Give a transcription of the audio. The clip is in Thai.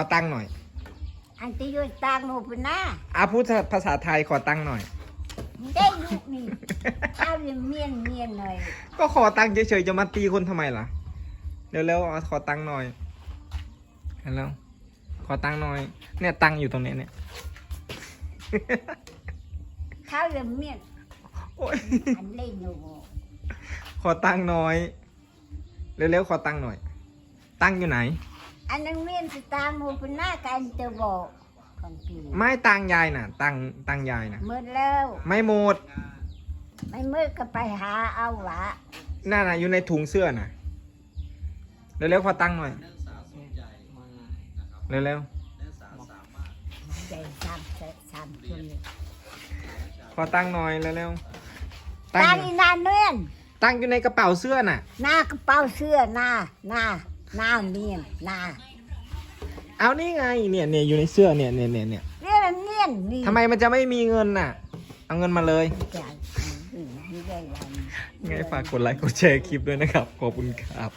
ขอตังค์หน่อย อันที่อยู่ต่างหมู่ปนนะอาพูดภาษาไทยขอตังค์หน่อย ได้ลูกนี่ข้าวเมียนเมียนเมียนหน่อยก็ขอตังค์เฉยๆจะมาตีคนทำไมล่ะ เร็วๆเอาขอตังค์หน่อยเร็วๆขอตังค์หน่อย เนี่ยตังค์อยู่ตรงนี้เนี่ย ข้าวเมียนเมียนโอ๊ยอันเล่นอยู่ขอตังค์หน่อย เร็วๆขอตังค์หน่อย ตังค์อยู่ไหน อันนั้นเมียนสตางหมู่ปนนะกันจะบอกของพี่ไม่ตังค์ยายน่ะ ตังค์ตังค์ยายน่ะ มืดแล้วไม่หมดไม่มืดก็ไปหาเอาหวะนั่นน่ะอยู่ในถุงเสื้อน่ะเร็วๆขอตังค์หน่อยเร็วใจสามเสร็จสามคนเลยๆขอตังค์หน่อยเร็วๆตังตาค์อีนานเนียนตังค์อยู่ในกระเป๋าเสื้อน่ะ หน้ากระเป๋าเสื้อหน้าหน้า หน้าเนียนหน้าเอานี่ไงเนี่ยเนี่ยอยู่ในเสื้อเนี่ยเนี่ยเนี่ยเนี่ยเรียกมันเนียนนี่ทำไมมันจะไม่มีเงินน่ะ เอาเงินมาเลยจ่ายไม่ได้ยัง ไงฝากกดไลค์กดแชร์คลิปด้วยนะครับ ขอบคุณครับ